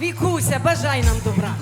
Вікуся, бажай нам добра.